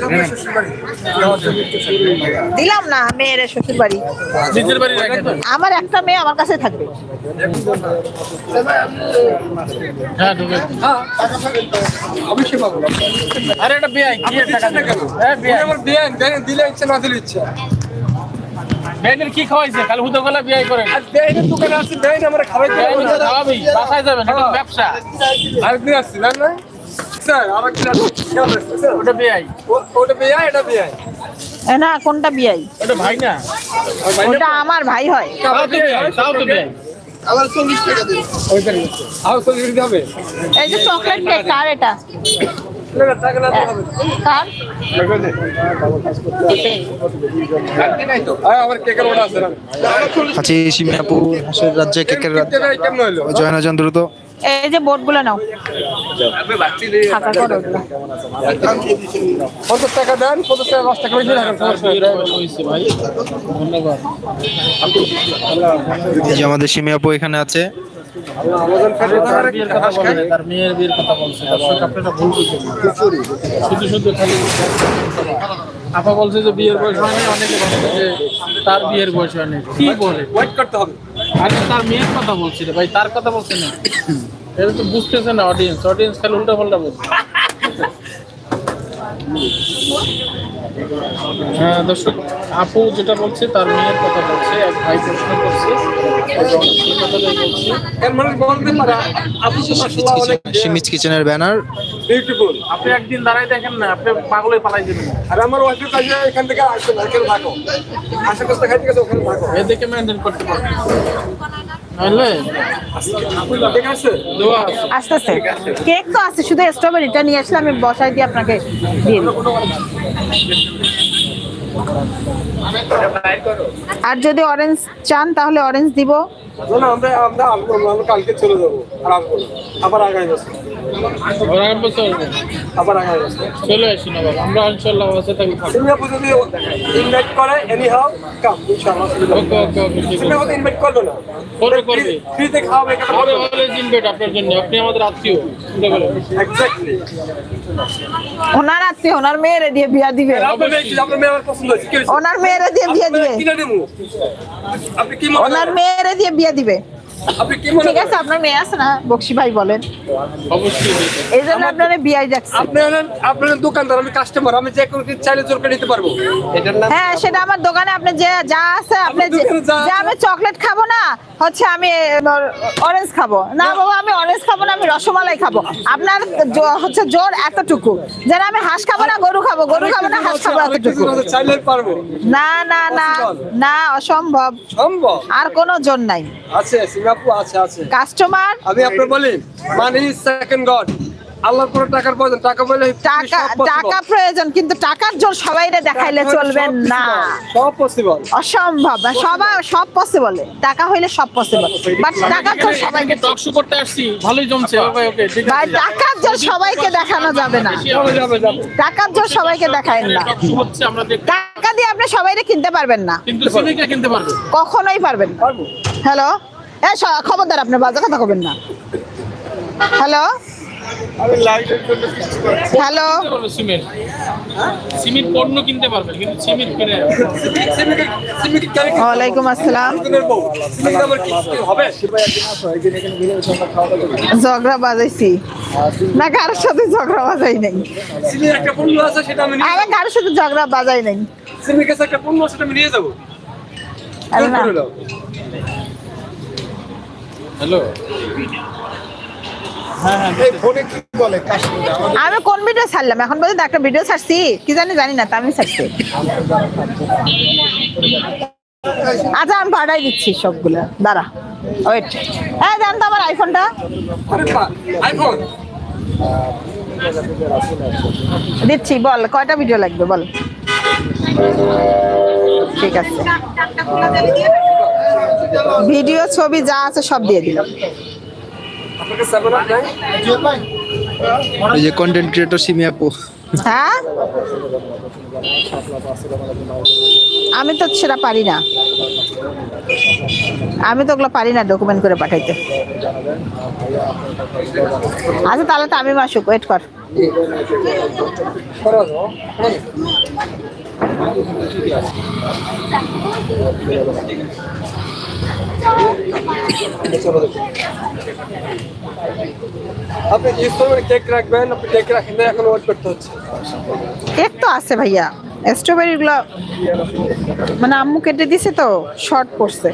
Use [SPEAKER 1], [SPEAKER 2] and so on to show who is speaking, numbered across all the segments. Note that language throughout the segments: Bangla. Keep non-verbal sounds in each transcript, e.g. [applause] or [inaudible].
[SPEAKER 1] জন্ম শ্বশুর
[SPEAKER 2] দিলাম না মেয়ের শ্বশুর বাড়ি আমার একটা মেয়ে আমার কাছে থাকবে।
[SPEAKER 3] হ্যাঁ
[SPEAKER 1] অবশ্যই পাবো
[SPEAKER 3] আরে এটা
[SPEAKER 1] না কেন?
[SPEAKER 3] হ্যাঁ
[SPEAKER 1] বিয়ে দিলে ইচ্ছে না দিলে ইচ্ছে।
[SPEAKER 3] বেনের কি খাওয়াইছে? খালি হুদো গলা বিয়াই করেন
[SPEAKER 1] আর দেন দোকানে দেন আমরা
[SPEAKER 3] খাওয়াবি বাসায় যাবেন এটা তো ব্যবসা।
[SPEAKER 1] আরেকদিন আসছি না না? স্যার কেমন আসছে, স্যার?
[SPEAKER 3] ওটা বিয়াই।
[SPEAKER 1] ওটা বিয়ে এটা বিয়ে
[SPEAKER 2] এ না কোনটা বিয়াই?
[SPEAKER 3] ওটা ভাই না
[SPEAKER 2] ওটা আমার ভাই হয়।
[SPEAKER 3] তাও তো বিয়াই তাও তো বিয়াই।
[SPEAKER 4] আবার চল্লিশ টাকা দিন।
[SPEAKER 1] আরও চল্লিশ দিতে হবে?
[SPEAKER 2] এই যে চকলেট কেক কার এটা?
[SPEAKER 5] হাঁসের রাজ্যে কেকের রাজ্যে। জয়না যান দ্রুত
[SPEAKER 2] এই যে নাও।
[SPEAKER 1] পঞ্চাশ টাকা দেন পঞ্চাশ টাকা দশ বেশি
[SPEAKER 5] আমাদের সিমিয়াপু এখানে আছে।
[SPEAKER 3] তার কথা বলছে আপা বলছে যে বিয়ের বয়স হয়নি অনেকে বলছে যে তার বিয়ের বয়স হয়নি কি বলে তার মেয়ের কথা বলছি রে ভাই তার কথা বলছে না এটা তো বুঝতেছে না অডিয়েন্স অডিয়েন্স খালি উল্টা পাল্টা বলছে হ্যাঁ দর্শক আপু যেটা বলছে তার মেয়ের কথা বলছে এক ভাই প্রশ্ন করছে।
[SPEAKER 5] সিমিজ কিচেনের ব্যানার
[SPEAKER 1] বিউটিফুল
[SPEAKER 3] আপনি একদিন দাঁড়াই দেখেন না আপনি পাগলে পালাই দেবেন
[SPEAKER 1] আর আমার ওয়াইফের কাছে এখান থেকে আসবে না এখানে থাকো। আশা করতে খাইতে গেছে ওখানে থাকো।
[SPEAKER 3] এ দেখে মেনটেন করতে পারবেন।
[SPEAKER 1] আছে।
[SPEAKER 2] আসতেছে কেক তো আছে শুধু স্ট্রবেরিটা নিয়ে আসলে আমি বসাই দিয়ে আপনাকে দিয়ে আর যদি অরেঞ্জ চান তাহলে অরেঞ্জ দিব।
[SPEAKER 1] না আমরা আমরা আসব আমরা কালকে চলে যাব আর আসব না। আবার আগামী বছর আবার আগামী বছর
[SPEAKER 3] চলে আসি না বাবা আমরা ইনশাল্লাহ বাসে থাকি
[SPEAKER 1] যদি ইনভাইট করে এনি হাউ কাম ইনশাআল্লাহ
[SPEAKER 3] ওকে ওকে ওকে
[SPEAKER 1] ইনভাইট করবে না।
[SPEAKER 3] করবে, করবে।
[SPEAKER 1] ফ্রিতে খাওয়াবে
[SPEAKER 3] অলওয়েজ ইনভাইট আপনার জন্য? আপনি আমাদের আত্মীয়
[SPEAKER 1] এক্স্যাক্টলি
[SPEAKER 2] ওনার আত্মীয় ওনার মেয়েরে দিয়ে বিয়া দিবে।
[SPEAKER 1] আপনার মেয়ে আপনার মেয়ে আমার পছন্দ?
[SPEAKER 2] ওনার মেয়েরা দিয়ে বিয়ে দিবে। ওনার মেয়েরা দিয়ে বিয়ে দিবে। ঠিক আছে আপনার মেয়ে আছে না? বক্সি ভাই বলেন। এই জন্য আপনারা বিয়াই
[SPEAKER 1] দোকানদার আমি কাস্টমার আমি যে কোনো কিছু চাইলে জোর করে নিতে পারব।
[SPEAKER 2] হ্যাঁ সেটা আমার দোকানে আপনি যে যা আছে আপনি
[SPEAKER 1] যা
[SPEAKER 2] আমি চকলেট খাব না হচ্ছে আমি অরেঞ্জ খাব। না বাবা আমি অরেঞ্জ খাব না আমি রসমালাই খাব। আপনার হচ্ছে জোর এতটুকু। যেন আমি হাঁস খাব না গরু খাব গরু খাব না হাঁস খাব এতটুকু। না না না না অসম্ভব।
[SPEAKER 1] সম্ভব
[SPEAKER 2] আর কোনো জোর নাই।
[SPEAKER 1] আছে। আছে আছে।
[SPEAKER 2] কাস্টমার
[SPEAKER 1] আমি বলি মানি সেকেন্ড গড টাকার প্রয়োজন টাকা বলে
[SPEAKER 2] টাকা টাকা প্রয়োজন কিন্তু টাকার জোর সবাই দেখাইলে চলবেন না।
[SPEAKER 1] সব পসিবল
[SPEAKER 2] অসম্ভব সবাই সব পসিবল টাকা হইলে সব পসিবল বাট টাকার জোর সবাইকে
[SPEAKER 3] টক শো করতে আসছি ভালোই জমছে। ওকে ওকে
[SPEAKER 2] ভাই টাকার জোর সবাইকে দেখানো যাবে না।
[SPEAKER 1] যাবে যাবে যাবে।
[SPEAKER 2] টাকার জোর সবাইকে দেখায় না।
[SPEAKER 3] হচ্ছে আমরা দেখতে
[SPEAKER 2] টাকা দিয়ে আপনি সবাইকে কিনতে পারবেন না।
[SPEAKER 3] কিন্তু কিনতে পারবে।
[SPEAKER 2] কখনোই পারবেন
[SPEAKER 1] পারব।
[SPEAKER 2] হ্যালো স- খবরদার আপনি বাজে কথা কবেন না। হ্যালো? হ্যালো?
[SPEAKER 3] সিমেন্ট সিমেন্ট পণ্য কিনতে পারবে কিন্তু সিমেন্ট কিনে
[SPEAKER 1] সিমিকে সিমিকে কেন কি
[SPEAKER 2] ওয়ালাইকুম আসসালাম। ঝগড়া বাজাইছি। না কারোর সাথে ঝগড়া বাজাই নাই।
[SPEAKER 1] সিমির একটা পণ্য আছে সেটা আমি
[SPEAKER 2] কারোর সাথে ঝগড়া বাজাই নাই।
[SPEAKER 1] সিমির একটা পণ্য আছে সেটা আমি নিয়ে যাব।
[SPEAKER 2] না।
[SPEAKER 3] হ্যালো।
[SPEAKER 1] এই ফোনে কি বলে? কাস্টমার আমাদের
[SPEAKER 2] আমি কোন ভিডিও ছাড়লাম? এখন পর্যন্ত একটা ভিডিও ছাড়ছি। কি জানি জানি না তা আমি ছাড়ছি। আচ্ছা আমি পাঠাই দিচ্ছি সবগুলো। দাঁড়া। ওয়েট হ্যাঁ জান তো আমার আইফোনটা
[SPEAKER 1] আইফোন
[SPEAKER 2] দিচ্ছি বল কয়টা ভিডিও লাগবে বল। ঠিক আছে। ভিডিও ছবি যা আছে সব দিয়ে দিলাম।
[SPEAKER 1] আপনাকে সেভেন আপ
[SPEAKER 5] এই যে কন্টেন্ট ক্রিয়েটর সিমিয়াপু
[SPEAKER 2] হ্যাঁ? আমি তো সেটা পারি না। আমি তো ওগুলো পারি না ডকুমেন্ট করে পাঠাইতে। আচ্ছা তাহলে তো আমি মাসুক ওয়েট কর।
[SPEAKER 1] আপনি কেক রাখবেন, আপনি কেক এখন করতে হচ্ছে।
[SPEAKER 2] কেক তো আছে ভাইয়া। মানে আম্মু কেটে দিছে তো শর্ট পড়ছে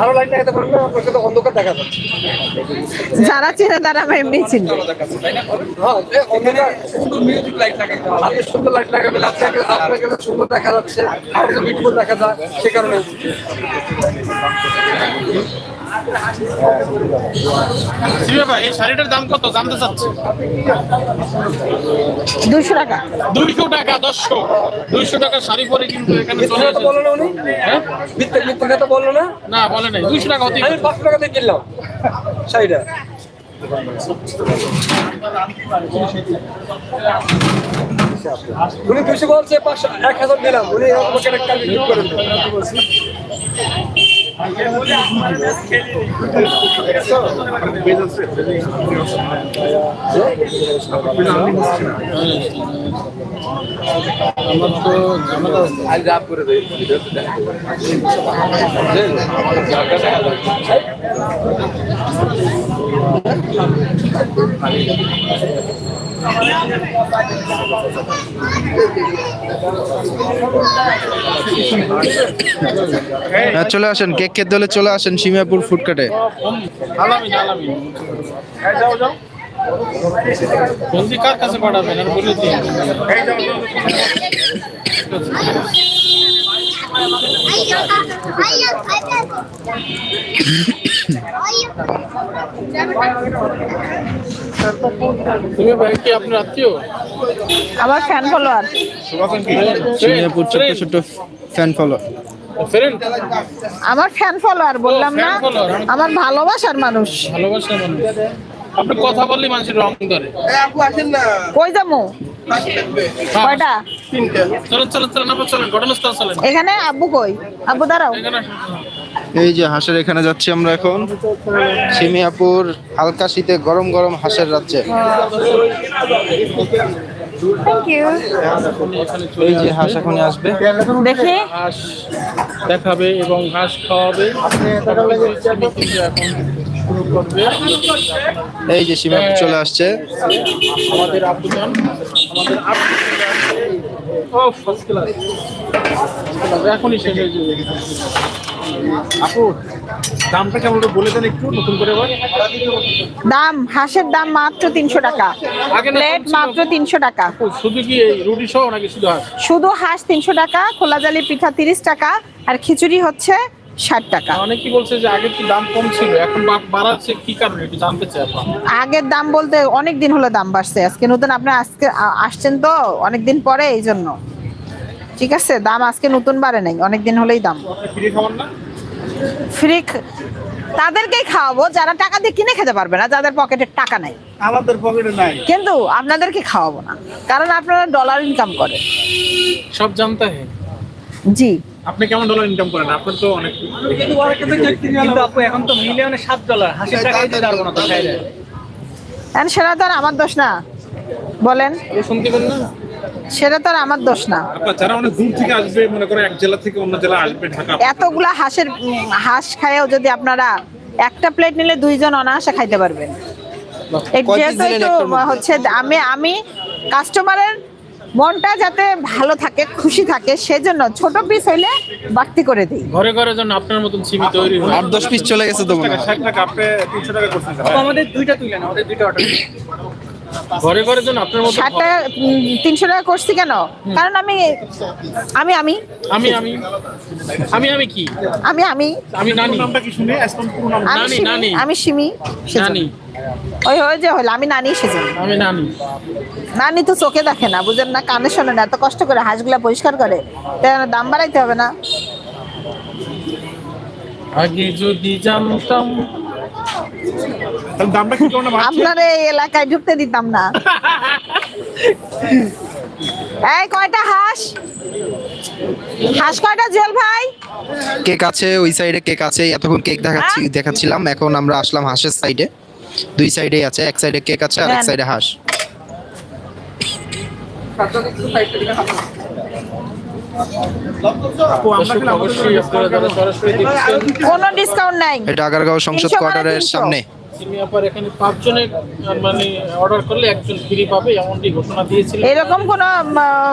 [SPEAKER 1] আরও লাইট লাগাতে পারবে না সাথে অন্ধকার দেখা যাচ্ছে।
[SPEAKER 2] যারা চেনে তারা আমি এমনি চিনি
[SPEAKER 1] হ্যাঁ আপনি সুন্দর লাইট লাগাবেন আপনাকে সুন্দর দেখা যাচ্ছে দেখা যায় সে কারণে।
[SPEAKER 3] এই শাড়িটার দাম কত? জানতে চাচ্ছি।
[SPEAKER 2] দুইশো টাকা।
[SPEAKER 3] দুইশো টাকা দশশো। দুইশো টাকা শাড়ি পরে কিন্তু এখানে চলে
[SPEAKER 1] বলল উনি
[SPEAKER 3] হ্যাঁ?
[SPEAKER 1] কথা বলল না।
[SPEAKER 3] না বলে নাই। দুইশো টাকা
[SPEAKER 1] আমি পাঁচশো টাকা দিয়ে কিনলাম শাড়িটা। উনি দুশো বলছে পাঁচশো এক হাজার দিলাম। উনি আমাকে একটা ঠিক করে দেবেন।
[SPEAKER 3] আমার তো ঝামেলা আছে।
[SPEAKER 5] হ্যাঁ, চলে আসেন কেক খেতে হলে চলে আসেন সিমিয়াপুর ফুডকার্টে
[SPEAKER 3] কার কাছে পাঠাবেন? আর বলে দিন তুমি ভাই কি আপনার আত্মীয়?
[SPEAKER 2] আমার ফ্যান ফলোয়ার
[SPEAKER 5] সীমাপুর ছোট্ট ছোট্ট ফ্যান ফলো
[SPEAKER 3] ফ্রেন্ড
[SPEAKER 2] আমার ফ্যান ফলোয়ার বললাম না।
[SPEAKER 3] follower, আমি-
[SPEAKER 2] আমার ভালোবাসার মানুষ।
[SPEAKER 3] ভালোবাসা মানুষ। আপনি কথা বললে মানুষের রং
[SPEAKER 4] না।
[SPEAKER 2] কই যাব? কয়টা?
[SPEAKER 4] তিনটা।
[SPEAKER 3] চলেন চলেন চলেন চলেন ঘটনাস্থল চলেন।
[SPEAKER 2] এখানে? আব্বু কই? আব্বু দাঁড়াও।
[SPEAKER 5] এই যে হাঁসের এখানে যাচ্ছি আমরা এখন। সিমিয়াপুর হালকা শীতে গরম গরম হাঁসের রাজ্যে। এই যে হাঁস আসবে।
[SPEAKER 2] দেখি।
[SPEAKER 3] ঘাস দেখাবে এবং ঘাস খাওয়াবে। এখন।
[SPEAKER 5] এই যে সীমাপুর চলে আসছে।
[SPEAKER 3] আমাদের আপুজান আমাদের। ও ফার্স্ট ক্লাস এখনই শেষ হয়ে যাবে।
[SPEAKER 6] আপু দামটা কেমন বলে দেন একটু নতুন করে
[SPEAKER 2] দাম হাঁসের দাম মাত্র তিনশো টাকা। প্লেট মাত্র তিনশো টাকা।
[SPEAKER 3] শুধু কি রুটি সহ নাকি শুধু হাঁস?
[SPEAKER 2] শুধু হাঁস তিনশো টাকা খোলা জালি পিঠা তিরিশ টাকা আর খিচুড়ি হচ্ছে ষাট টাকা।
[SPEAKER 3] অনেকেই বলছে যে আগে কি দাম কম ছিল এখন বাড়াচ্ছে কি কারণে? একটু জানতে চাই
[SPEAKER 2] আগের দাম বলতে অনেক দিন হলো দাম বাড়ছে। আজকে নতুন আপনি আজকে আসছেন তো অনেক দিন পরে এই জন্য। ঠিক আছে দাম আজকে নতুন বাড়ে নাই অনেক দিন হলেই দাম।
[SPEAKER 6] ফ্রি না?
[SPEAKER 2] ফ্রি তাদেরকেই খাওয়াবো যারা টাকা দিয়ে কিনে খেতে পারবে না যাদের পকেটে টাকা নাই।
[SPEAKER 6] আমাদের পকেটে নাই।
[SPEAKER 2] কিন্তু আপনাদেরকে খাওয়াবো না কারণ আপনারা ডলার ইনকাম করে।
[SPEAKER 3] সব জানতে হয়।
[SPEAKER 2] জি।
[SPEAKER 6] আপনি কেমন ডলার ইনকাম করেন? আপনার তো অনেক
[SPEAKER 7] কিন্তু আপু এখন তো মিলিয়নে সাত ডলার হাসি টাকাই দিতে পারব না তো
[SPEAKER 2] সেটা তো আর আমার দোষ না। বলেন।
[SPEAKER 3] শুনতে পারেন না?
[SPEAKER 2] সেটা তো আর আমার দোষ না।
[SPEAKER 6] যারা অনেক দূর থেকে আসবে মনে করে এক জেলা থেকে অন্য জেলা আসবে ঢাকা
[SPEAKER 2] এতগুলা হাঁসের হাঁস খাইও যদি আপনারা একটা প্লেট নিলে দুইজন অনায়াসে খাইতে পারবেন। যেহেতু? হচ্ছে আমি আমি কাস্টমারের মনটা যাতে ভালো থাকে খুশি থাকে সেজন্য ছোট পিস হইলে বাড়তি করে দিই।
[SPEAKER 3] ঘরে ঘরে জন্য আপনার মতন সিমি তৈরি হয়।
[SPEAKER 5] আট দশ পিস চলে গেছে তো মনে
[SPEAKER 6] টাকা
[SPEAKER 5] হয়।
[SPEAKER 6] টাকা আপনি তিনশো টাকা করছেন।
[SPEAKER 7] আপু, আমাদের দুইটা তুলেন আমাদের দুইটা অর্ডার
[SPEAKER 3] ঘরে ঘরে আপনার মতো
[SPEAKER 2] ষাট টাকা তিনশো টাকা করছি কেন? কারণ আমি আমি আমি।
[SPEAKER 3] আমি আমি। আমি আমি কি?
[SPEAKER 2] আমি আমি।
[SPEAKER 3] আমি নানি।
[SPEAKER 6] নামটা কি শুনে? আসলাম পুরো নাম
[SPEAKER 3] নানি, নানি।
[SPEAKER 2] আমি সিমি
[SPEAKER 3] নানি।
[SPEAKER 2] ওই ওই যে হলো আমি নানি সেজন্য।
[SPEAKER 3] আমি নানি।
[SPEAKER 2] নানি তো চোখে দেখে না বুঝেন না কানে শোনে না এত কষ্ট করে হাঁসগুলা পরিষ্কার করে তাই দাম বাড়াইতে হবে না।
[SPEAKER 3] আগে যদি জানতাম
[SPEAKER 6] তাহলে দামটা কি কারণে বাড়ছে
[SPEAKER 2] আপনার এই এলাকায় ঢুকতে দিতাম না। এই কয়টা হাঁস? হাঁস কয়টা জেল ভাই?
[SPEAKER 5] কেক আছে ওই সাইডে কেক আছে এতক্ষণ কেক দেখাচ্ছি দেখাচ্ছিলাম এখন আমরা আসলাম হাঁসের সাইডে দুই সাইডেই আছে এক সাইডে কেক আছে আর এক। সাইডে হাঁস।
[SPEAKER 3] সরাসরি দেখছেন
[SPEAKER 2] কোনো ডিসকাউন্ট নাই।
[SPEAKER 5] এটা আগারগাঁও সংসদ
[SPEAKER 2] মানে
[SPEAKER 5] কোয়ার্টারের সামনে।
[SPEAKER 3] সিমি আপার এখানে পাঁচজনের আহ, মানে অর্ডার করলে একজন ফ্রি পাবে এমনটি ঘোষণা দিয়েছিলেন।
[SPEAKER 2] এরকম কোন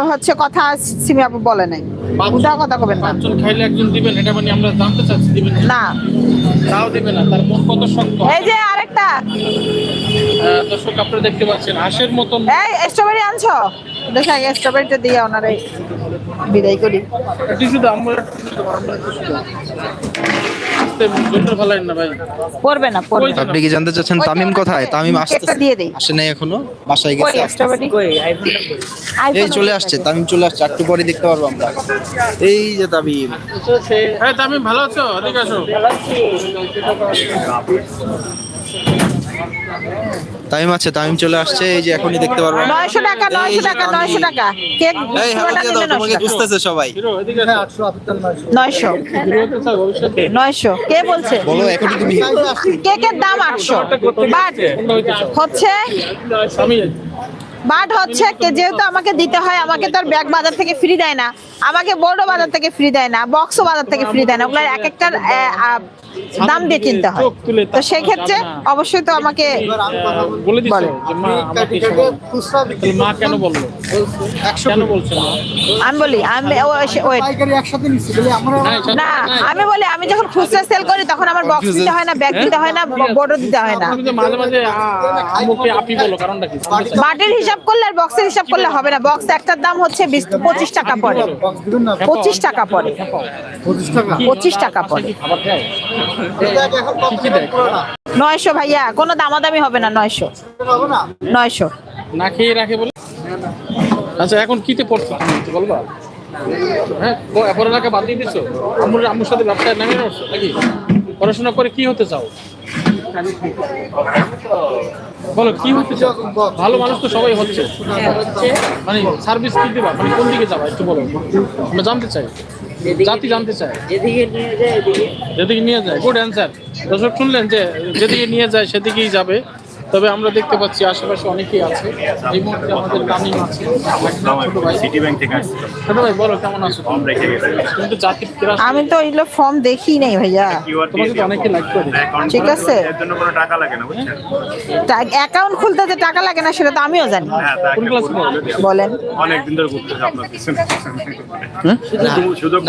[SPEAKER 2] হচ্ছে কথা সিমি আপু বলে নাই। উল্টা কথা কবেন না।
[SPEAKER 3] পাঁচজন খাইলে একজন দিবেন এটা মানে আমরা জানতে চাচ্ছি দিবেন
[SPEAKER 2] না।
[SPEAKER 3] তাও দিবে না তার মন কত শক্ত।
[SPEAKER 2] এই যে আরেকটা।
[SPEAKER 3] দর্শক আপনারা দেখতে পাচ্ছেন হাঁসের মতন
[SPEAKER 2] এই স্ট্রবেরি আনছো? দেখা স্ট্রবেরিটা দিয়ে ওনারে বিদায় করি।
[SPEAKER 3] টিস্যু দাও আমরা আস্তে না ভাই?
[SPEAKER 2] পড়বে না পড়বে
[SPEAKER 5] আপনি কি জানতে চাচ্ছেন তামিম কোথায়? তামিম
[SPEAKER 2] দিয়ে দেই।
[SPEAKER 5] আসে নাই এখনও বাসায় গেছে। এই চলে আসছে তামিম চলে আসছে একটু পরে দেখতে পারব আমরা। এই যে তামিম।
[SPEAKER 3] হ্যাঁ তামিম ভালো আছো? এদিকে আসো।
[SPEAKER 5] তামিম আছে তামিম চলে আসছে এই যে এখনই দেখতে পারব আমরা।
[SPEAKER 2] নয়শো টাকা
[SPEAKER 5] এই
[SPEAKER 2] নয়শো
[SPEAKER 5] যে
[SPEAKER 2] টাকা
[SPEAKER 5] তামিম।
[SPEAKER 2] নয়শো টাকা। কেক
[SPEAKER 5] এই হাতে দাও তোমাকে
[SPEAKER 2] 900।
[SPEAKER 5] খুঁজতেছে সবাই।
[SPEAKER 3] হিরো এদিকে আসো
[SPEAKER 2] নয়শো।
[SPEAKER 3] হিরো হতে চাও ভবিষ্যতে
[SPEAKER 2] নয়শো। কে বলছে?
[SPEAKER 5] বলো এখনই তুমি।
[SPEAKER 2] কেকের দাম আটশো। বাট হচ্ছে বাট হচ্ছে কে যেহেতু আমাকে দিতে হয় আমাকে তো আর ব্যাগ বাজার থেকে ফ্রি দেয় না। আমাকে বোর্ডও বাজার থেকে ফ্রি দেয় না বক্সও বাজার থেকে ফ্রি দেয় না। ওগুলো এক একটার দাম দিয়ে কিনতে হয়। তো সেই ক্ষেত্রে অবশ্যই তো আমাকে
[SPEAKER 3] বলে দিছো
[SPEAKER 2] বলে।
[SPEAKER 3] যে মা কেন বলল? কেন বলছে
[SPEAKER 2] আমি বলি আমি না আমি বলি আমি যখন খুচরা সেল করি তখন আমার বক্স দিতে হয় না ব্যাগ দিতে হয় না বোর্ডও দিতে হয় না।
[SPEAKER 3] তুমি মাঝে মাঝে আ- আম্মুকে বলো কারণটা কি? জানতে
[SPEAKER 2] বাটির হিসাব করলে আর বক্সের হিসাব করলে হবে না। বক্স একটার দাম হচ্ছে বিশ পঁচিশ টাকা পড়ে। পঁচিশ টাকা পড়ে। পঁচিশ টাকা? পড়ে। নয়শো ভাইয়া, কোনো দামাদামি হবে না, নয়শো। নয়শো।
[SPEAKER 3] না খেয়ে রাখে বলে? আচ্ছা এখন কিতে পড়ছো? বলবা? হ্যাঁ আম্মুর সাথে নাকি? পড়াশোনা করে কি হতে চাও? বলো, কি চাও? ভালো মানুষ তো সবাই হচ্ছে। মানে সার্ভিস মানে কোন দিকে একটু আমরা জানতে চাই। জাতি জানতে চায়। যেদিকে নিয়ে যায় গুড অ্যান্সার দর্শক শুনলেন যে যেদিকে নিয়ে যায় সেদিকেই যাবে। তবে আমরা দেখতে পাচ্ছি আশেপাশে অনেকেই আছে। এই মুহূর্তে আমাদের তামিম আছে। ছোট ভাই।
[SPEAKER 6] সিটি ব্যাংক থেকে আসছি।
[SPEAKER 3] ছোট ভাই বলো কেমন আছো?
[SPEAKER 6] ফর্ম রেখে গেছে।
[SPEAKER 3] তুমি তো জাতির ক্রাস
[SPEAKER 2] আমি তো এগুলো ফর্ম দেখি নাই ভাইয়া।
[SPEAKER 3] তোমাকে তো অনেকে লাইক করে।
[SPEAKER 2] ঠিক আছে।
[SPEAKER 6] এর জন্য কোনো টাকা লাগে না বুঝছেন?
[SPEAKER 2] অ্যাকাউন্ট খুলতে যে টাকা লাগে না সেটা তো আমিও জানি।
[SPEAKER 6] হ্যাঁ
[SPEAKER 3] কোন ক্লাসে।
[SPEAKER 2] বলেন।
[SPEAKER 6] অনেক দিন ধরে ঘুরতেছে আপনার পিছনে।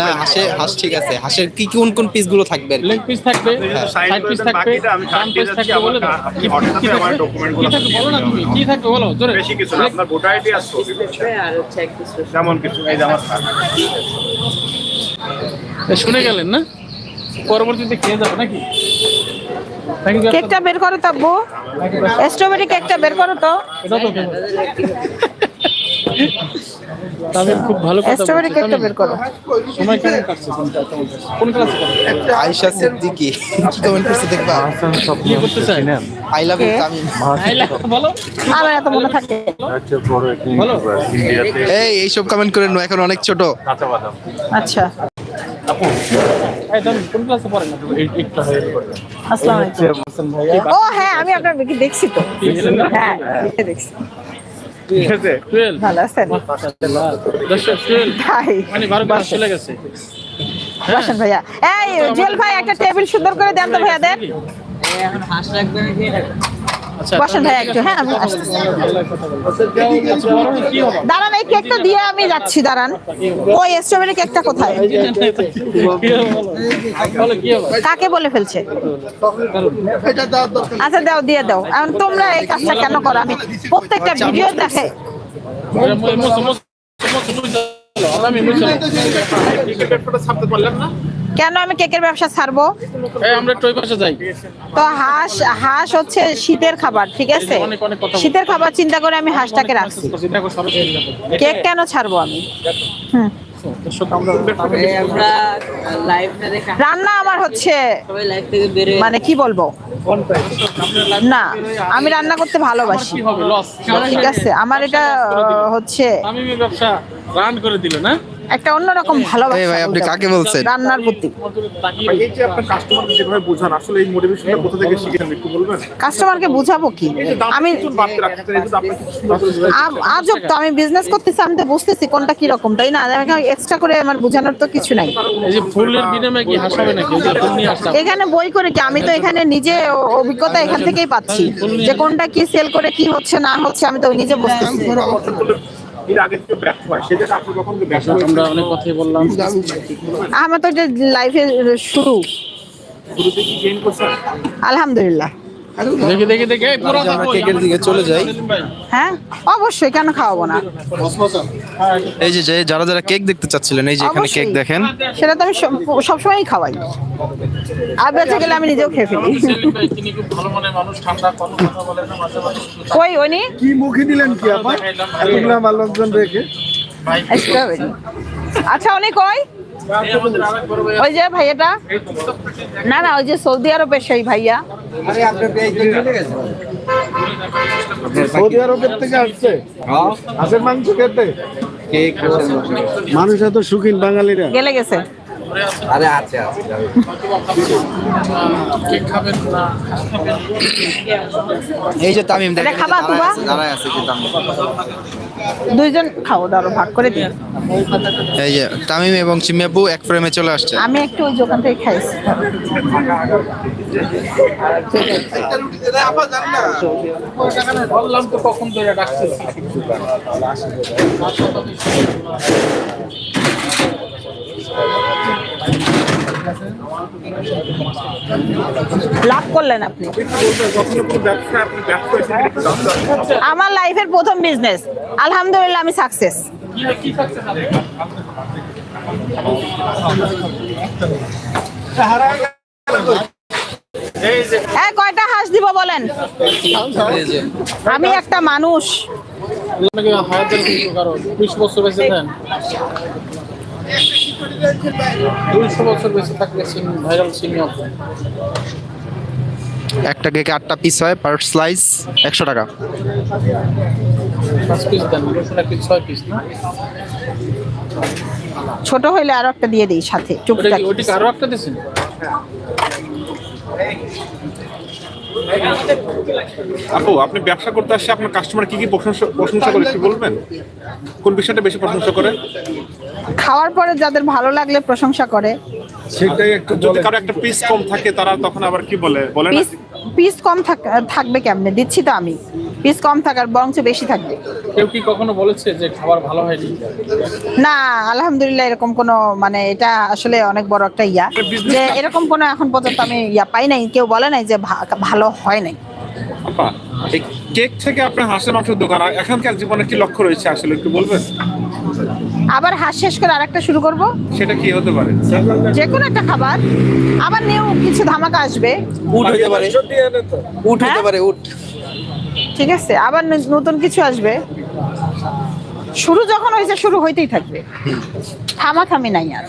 [SPEAKER 5] না, হাঁসে হাঁস ঠিক আছে। হাঁসের কি কোন কোন পিসগুলো থাকবে?
[SPEAKER 3] লেগ পিস থাকবে।
[SPEAKER 6] সাইড
[SPEAKER 3] সাইড পিস থাকবে।
[SPEAKER 6] বাকিটা আমি
[SPEAKER 3] ডান
[SPEAKER 6] কাটিয়ে
[SPEAKER 3] পিস
[SPEAKER 6] যাচ্ছি
[SPEAKER 3] থাকবে বলে
[SPEAKER 6] আমার আপনি
[SPEAKER 3] কি
[SPEAKER 6] হঠাৎ আমার ডকুমেন্টগুলো
[SPEAKER 3] কি
[SPEAKER 6] গুলো
[SPEAKER 3] থাকবে বলো না তুমি কি থাকবে বলো জোরে
[SPEAKER 6] বেশি কিছু না আপনার ভোটার আইডি আসতো যেমন কিছু এই যে আমার
[SPEAKER 3] শুনে গেলেন না? পরবর্তীতে খেয়ে যাবে নাকি? নাকি
[SPEAKER 2] কেকটা বের করো তো আব্বু। স্ট্রবেরি কেকটা বের করো তো।
[SPEAKER 3] এটা তো। [laughs] তাদের খুব ভালো কথা
[SPEAKER 2] স্ট্রবেরি
[SPEAKER 3] বলছে,
[SPEAKER 2] কেকটা বের করো।
[SPEAKER 3] সময় কেমন কাটছে কোন ক্লাসে পড়ো
[SPEAKER 5] আয়েশা সিদ্দিকি। [laughs] কি কমেন্ট করছে দেখবা?
[SPEAKER 3] কি করতে চাই না
[SPEAKER 5] আই লাভ ইউ? তামিম।
[SPEAKER 3] বলো।
[SPEAKER 2] আমার এত মনে থাকে?
[SPEAKER 3] বলো।
[SPEAKER 5] এই এইসব কমেন্ট করে নো এখন অনেক ছোট।
[SPEAKER 2] আচ্ছা।
[SPEAKER 3] এই তুমি কোন ক্লাসে পড়েন? না এই একটা হয়ে
[SPEAKER 2] আসসালামু আলাইকুম।
[SPEAKER 3] হাসান
[SPEAKER 2] ও হ্যাঁ আমি আপনার দেখছি তো। হ্যাঁ দেখছি।
[SPEAKER 6] ঠিক আছে?
[SPEAKER 2] ভালো আছেন?
[SPEAKER 3] দর্শক মানে বারো ক্লাস চলে গেছে।
[SPEAKER 2] বসেন ভাইয়া। এই জেল ভাই একটা টেবিল সুন্দর করে দেন তো ভাইয়া দেন
[SPEAKER 3] আচ্ছা
[SPEAKER 2] বসেন ভাইয়া একটু হ্যাঁ আমি আসতেছি।
[SPEAKER 3] আচ্ছা,
[SPEAKER 2] দাঁড়ান এই কেকটা দিয়ে আমি যাচ্ছি দাঁড়ান। ওই স্ট্রবেরি কেকটা কোথায়? কাকে বলে ফেলছে। আচ্ছা দাও দিয়ে দাও। এখন তোমরা এই কাজটা কেন করো? আমি প্রত্যেকটা ভিডিও দেখে কেন আমি কেকের ব্যবসা ছাড়বো?
[SPEAKER 3] এই, আমরা একটু ওই পাশে যাই।
[SPEAKER 2] তো হাঁস হাঁস হচ্ছে শীতের খাবার ঠিক আছে। শীতের খাবার চিন্তা করে আমি হাঁসটাকে রাখছি। কেক কেন ছাড়বো আমি? হুম। রান্না আমার হচ্ছে মানে কি বলব? না আমি রান্না করতে ভালোবাসি। ঠিক আছে আমার এটা হচ্ছে
[SPEAKER 3] আমি ব্যবসা রান করে দিল না?
[SPEAKER 2] একটা অন্যরকম ভালোবাসা
[SPEAKER 5] ভাই, আপনি কাকে বলছেন?
[SPEAKER 2] রান্নার প্রতি।
[SPEAKER 6] এই যে আপনার কাস্টমারকে যেভাবে বোঝান আসলে এই মোটিভেশনটা কোথা থেকে শিখেছেন একটু বলবেন?
[SPEAKER 2] কাস্টমারকে বুঝাবো কি? আমি আজব তো আমি বিজনেস করতেছি আমি তো বুঝতেছি কোনটা কি রকম তাই না? এক্সট্রা করে আমার বোঝানোর তো কিছু নাই।
[SPEAKER 3] এই যে ফুলের বিনিময়ে কি হাসাবে নাকি? ওই যে ফুল নিয়ে
[SPEAKER 2] এখানে বই করে কি? আমি তো এখানে নিজে অভিজ্ঞতা এখান থেকেই পাচ্ছি যে কোনটা কি সেল করে কি হচ্ছে না হচ্ছে আমি তো নিজে বুঝতেছি।
[SPEAKER 3] আমরা অনেক কথাই বললাম।
[SPEAKER 2] আমার তো লাইফে শুরু। আলহামদুলিল্লাহ।
[SPEAKER 3] দেখে দেখে দেখে পুরো
[SPEAKER 5] আমরা কেকের দিকে চলে যাই।
[SPEAKER 2] হ্যাঁ? অবশ্যই কেন খাওয়াবো না?
[SPEAKER 5] এই যে যে যারা যারা কেক দেখতে চাচ্ছিলেন এই যে এখানে কেক দেখেন।
[SPEAKER 2] সেটা তো আমি সবসময়ই খাওয়াই। আর বেঁচে গেলে আমি নিজেও খেয়ে ফেলি।
[SPEAKER 3] সেলিম ভাই তিনি খুব ভালো মনের মানুষ ঠান্ডা কোনো কথা বলে না মাঝে মাঝে শুধু
[SPEAKER 2] ওই উনি?
[SPEAKER 4] কি মুখে দিলেন কি আপা? এতগুলো আমার লোকজন রেখে
[SPEAKER 2] স্ট্রবেরি আচ্ছা
[SPEAKER 3] অনেক ভাই
[SPEAKER 2] ওই যে ভাইয়াটা? না না ওই যে সৌদি আরবের সেই ভাইয়া।
[SPEAKER 4] সৌদি আরবের থেকে আসছে? আসে মাংস খেতে? মানুষ এত সুখিন বাঙালিরা।
[SPEAKER 2] গেলে গেছে।
[SPEAKER 3] কেক খাবেন না
[SPEAKER 5] এই যে তামিম
[SPEAKER 2] এটা খাবা তুবা
[SPEAKER 5] দাঁড়ায় আছে যে তামিম
[SPEAKER 2] দুইজন খাও ধরো ভাগ করে দিই।
[SPEAKER 5] এই যে তামিম এবং চিমিয়াপু এক ফ্রেমে চলে আসছে।
[SPEAKER 2] আমি একটু ওই দোকান থেকে খাইছি।
[SPEAKER 3] বললাম তো কখন ধরে ডাকতেছি
[SPEAKER 2] লাভ করলেন আপনি। আমার লাইফের প্রথম বিজনেস আলহামদুলিল্লাহ, আমি সাকসেস হ্যাঁ কয়টা হাঁস দিব বলেন? আমি একটা মানুষ।
[SPEAKER 3] দুইশো বছর বেঁচে থাকলে ভাইরাল সিনিয়র।
[SPEAKER 5] একটা কেকে আটটা পিস হয় পার স্লাইস একশো টাকা।
[SPEAKER 3] পাঁচ পিস দেন দুশো টাকা ছয় পিস না?
[SPEAKER 2] ছোট হইলে আরও একটা দিয়ে দিই সাথে টুকটাক
[SPEAKER 3] আরও একটা দিয়েছেন?
[SPEAKER 6] আপু আপনি ব্যবসা করতে আসছে আপনার কাস্টমার কি কি প্রশংসা প্রশংসা করে একটু বলবেন? কোন বিষয়টা বেশি প্রশংসা করে?
[SPEAKER 2] খাওয়ার পরে যাদের ভালো লাগলে প্রশংসা করে।
[SPEAKER 4] সেটাই একটু
[SPEAKER 6] যদি কারও একটা পিস কম থাকে তারা তখন আবার কি বলে? বলে
[SPEAKER 2] পিস পিস কম থাকবে কেমনে? দিচ্ছি তো আমি। পিস কম থাকার বরঞ্চ বেশি থাকবে।
[SPEAKER 3] কেউ কি কখনো বলেছে যে খাবার ভালো হয়নি?
[SPEAKER 2] না আলহামদুলিল্লাহ এরকম কোনো মানে এটা আসলে অনেক বড় একটা ইয়া। যে এরকম কোনো এখন পর্যন্ত আমি ইয়া পাই নাই। কেউ বলে নাই যে ভালো হয় নাই।
[SPEAKER 6] আপা এই কেক থেকে আপনার হাঁসের মাংসের দোকান আর এখনকার জীবনে কি লক্ষ্য রয়েছে আসলে একটু বলবেন?
[SPEAKER 2] আবার হাঁস শেষ করে আরেকটা শুরু করব।
[SPEAKER 6] সেটা কি হতে পারে?
[SPEAKER 2] যে কোনো একটা খাবার আবার নিউ কিছু ধামাকা আসবে।
[SPEAKER 5] উট হতে পারে। উট হতে
[SPEAKER 2] হ্যাঁ?
[SPEAKER 5] পারে উট।
[SPEAKER 2] ঠিক আছে আবার নতুন কিছু আসবে। শুরু যখন হয়েছে শুরু হইতেই থাকবে। থামা থামি নাই আর।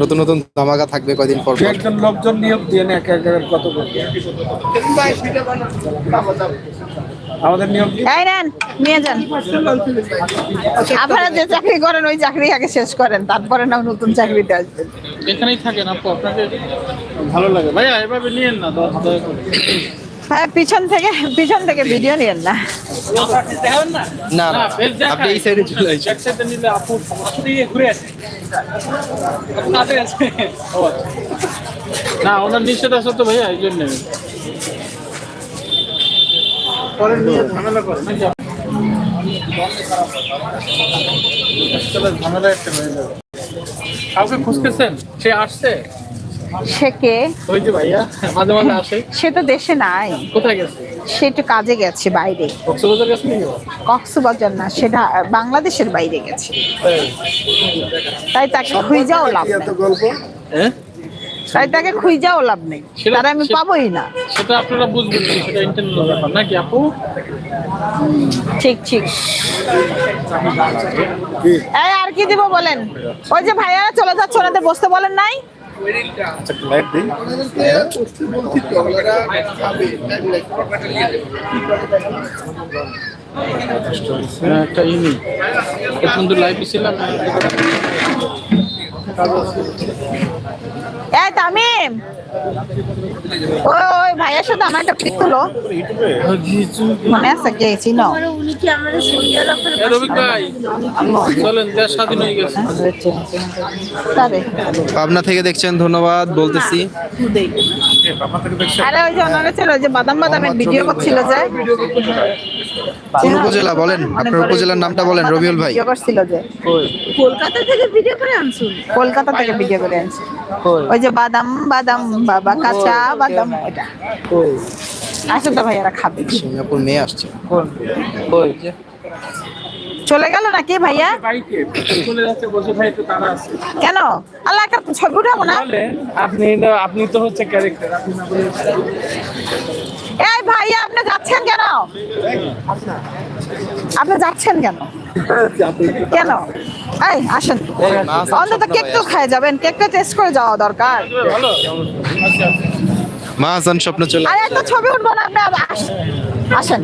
[SPEAKER 5] নতুন নতুন ধামাকা থাকবে কয়দিন পর।
[SPEAKER 4] একজন লোকজন নিয়োগ দিয়ে না এক এক কত আমাদের নিয়োগ
[SPEAKER 2] এই নেন নিয়ে যান। আপনারা যে চাকরি করেন ওই চাকরি আগে শেষ করেন তারপরে না নতুন চাকরিতে আসবেন।
[SPEAKER 3] এখানেই থাকেন আপু আপনাকে ভালো লাগে। ভাইয়া এভাবে নিয়েন না দয়া করে।
[SPEAKER 2] হ্যাঁ পিছন থেকে পিছন থেকে ভিডিও নিয়েন না
[SPEAKER 3] না
[SPEAKER 5] না না
[SPEAKER 3] বেশ দেখাই।
[SPEAKER 5] আপনি এই সাইডে চলে আসেন
[SPEAKER 3] এক সাইডে নিলে আপু দিয়ে ঘুরে আসে। না ওনার আছে তো ভাইয়া এই জন্য পরে নিয়ে ঝামেলা করে নাকি আসলে ঝামেলা একটা হয়ে যাবে কাউকে খুঁজতেছেন সে আসছে
[SPEAKER 2] সে কে?
[SPEAKER 3] ওই যে ভাইয়া মাঝে মাঝে আসে।
[SPEAKER 2] সে তো দেশে নাই।
[SPEAKER 3] কোথায় গেছে?
[SPEAKER 2] সে একটু কাজে গেছে বাইরে।
[SPEAKER 3] কক্সবাজার গেছে
[SPEAKER 2] কক্সবাজার না সেটা বাংলাদেশের বাইরে গেছে। তাই তাকে খুঁজেও লাভ
[SPEAKER 4] এত গল্প।
[SPEAKER 3] হ্যাঁ
[SPEAKER 2] তাই তাকে খুঁজাও লাভ নেই। তারা আমি পাবোই না।
[SPEAKER 3] সেটা আপনারা বুঝবেন সেটা ইন্টারনাল ব্যাপার। নাকি আপু?
[SPEAKER 2] ঠিক ঠিক। এই আর কি দিব বলেন? ওই যে ভাইয়ারা চলে যাচ্ছে ওনাদের বসতে বলেন নাই?
[SPEAKER 3] হ্যাঁ, একটা ইনি কিন্তু লাইভে ছিলাম
[SPEAKER 2] এই তামিম। ওই ওই ভাইয়ের সাথে আমার একটা পিক তুলো। মনে আছে কে? চিনো?
[SPEAKER 3] হয়ে
[SPEAKER 5] পাবনা থেকে দেখছেন ধন্যবাদ বলতেছি।
[SPEAKER 2] আরে ওই যে ওনারা ছিল ওই যে বাদাম বাদামের ভিডিও করছিল যে।
[SPEAKER 5] কোন উপজেলা বলেন? আপনার উপজেলার নামটা বলেন রবিউল ভাই।
[SPEAKER 2] করছিল যে। কলকাতা থেকে ভিডিও করে কলকাতা থেকে ভিডিও করে আনছে। ওই যে বাদাম বাদাম বাবা কাঁচা বাদাম। এটা। আসো তো ভাইয়ারা খাবে।
[SPEAKER 5] সিঙ্গাপুর মেয়ে আসছে।
[SPEAKER 2] চলে গেল নাকি ভাইয়া?
[SPEAKER 3] বাইকে চলে যাচ্ছে বসে ভাই তো তারা আছে।
[SPEAKER 2] কেন? আল্লাহ একটা ছবি উঠাবো না?
[SPEAKER 3] আপনি আপনি তো হচ্ছে ক্যারেক্টার আপনি না বলে
[SPEAKER 2] এই ভাইয়া আপনি যাচ্ছেন কেন? আপনি যাচ্ছেন কেন? কেন? এই আসেন। অন্তত কেক তো খায় যাবেন কেকটা টেস্ট করে যাওয়া দরকার।
[SPEAKER 3] ভালো।
[SPEAKER 5] মা হাসান স্বপ্ন চলে
[SPEAKER 2] আর একটা ছবি উঠবো না আপনি আসেন আসেন।